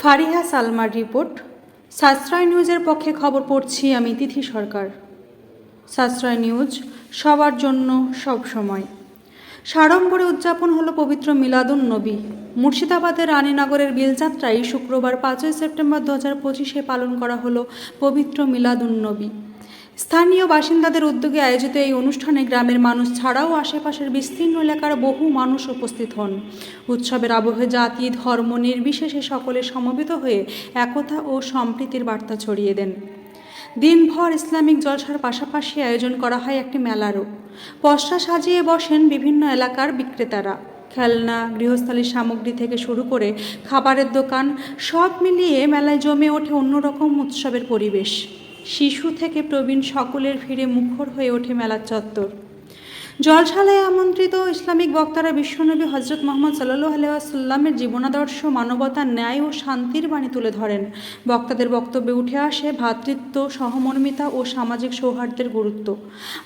Fariha সালমার report. সাশ্রয় নিউজের পক্ষে খবর পড়ছি আমি তিথি সরকার। সাশ্রয় নিউজ, সবার জন্য সব সময়। সাড়ম্বরে উদযাপন হলো পবিত্র মিলাদুন নবী। মুর্শিদাবাদের রানীনগরের বিলযাত্রায় শুক্রবার পাঁচই সেপ্টেম্বর দু হাজার পঁচিশে পালন করা হলো পবিত্র মিলাদুন নবী। স্থানীয় বাসিন্দাদের উদ্যোগে আয়োজিত এই অনুষ্ঠানে গ্রামের মানুষ ছাড়াও আশেপাশের বিস্তীর্ণ এলাকার বহু মানুষ উপস্থিত হন। উৎসবের আবহে জাতি, ধর্ম নির্বিশেষে সকলে সমবেত হয়ে একতা ও সম্প্রীতির বার্তা ছড়িয়ে দেন। দিনভর ইসলামিক জলসার পাশাপাশি আয়োজন করা হয় একটি মেলারও। পশ্চা সাজিয়ে বসেন বিভিন্ন এলাকার বিক্রেতারা। খেলনা গৃহস্থালির সামগ্রী থেকে শুরু করে খাবারের দোকান সব মিলিয়ে মেলায় জমে ওঠে অন্যরকম উৎসবের পরিবেশ। শিশু থেকে প্রবীণ সকলের ভিড়ে মুখর হয়ে ওঠে মেলার চত্বর। জলসালায় আমন্ত্রিত ইসলামিক বক্তারা বিশ্বনবী হজরত মোহাম্মদ সাল্লু আলাইসাল্লামের জীবনাদর্শ, মানবতা, ন্যায় ও শান্তির বাণী তুলে ধরেন। বক্তাদের বক্তব্যে উঠে আসে ভ্রাতৃত্ব, সহমর্মিতা ও সামাজিক সৌহার্দ্যের গুরুত্ব।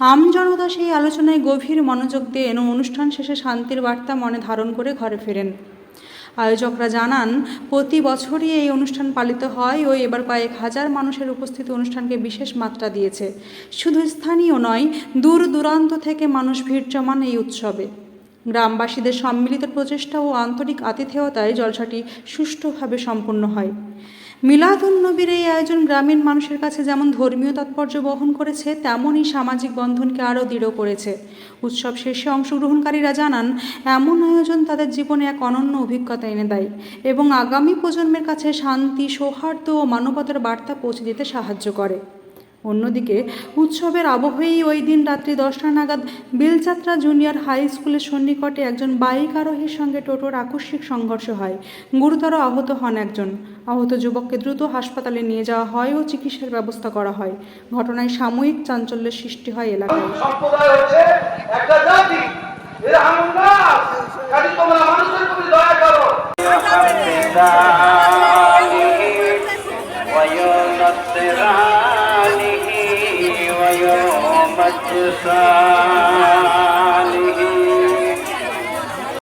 আম জনতা সেই আলোচনায় গভীর মনোযোগ দিয়ে অনুষ্ঠান শেষে শান্তির বার্তা মনে ধারণ করে ঘরে ফেরেন। আয়োজকরা জানান, প্রতি বছরই এই অনুষ্ঠান পালিত হয় ও এবার কয়েক হাজার মানুষের উপস্থিত অনুষ্ঠানকে বিশেষ মাত্রা দিয়েছে। শুধু স্থানীয় নয়, দূর দূরান্ত থেকে মানুষ ভিড় জমান এই উৎসবে। গ্রামবাসীদের সম্মিলিত প্রচেষ্টা ও আন্তরিক আতিথেয়তায় জলসাটি সুষ্ঠুভাবে সম্পন্ন হয়। মিলাদুন নবীর এই আয়োজন গ্রামীণ মানুষের কাছে যেমন ধর্মীয় তাৎপর্য বহন করেছে, তেমনই সামাজিক বন্ধনকে আরও দৃঢ় করেছে। উৎসব শেষে অংশগ্রহণকারীরা জানান, এমন আয়োজন তাদের জীবনে এক অনন্য অভিজ্ঞতা এনে দেয় এবং আগামী প্রজন্মের কাছে শান্তি, সৌহার্দ্য ও মানবতার বার্তা পৌঁছে দিতে সাহায্য করে। অন্যদিকে, উৎসবের আবহেই ওই দিন রাত্রি দশটা নাগাদ বেলচাত্রা জুনিয়র হাই স্কুলের সন্নিকটে একজন বাইক আরোহীর সঙ্গে টোটোর আকস্মিক সংঘর্ষ হয়। গুরুতর আহত হন একজন। আহত যুবককে দ্রুত হাসপাতালে নিয়ে যাওয়া হয় ও চিকিৎসার ব্যবস্থা করা হয়। ঘটনায় সাময়িক চাঞ্চল্যের সৃষ্টি হয় এলাকায়। Yes, sir.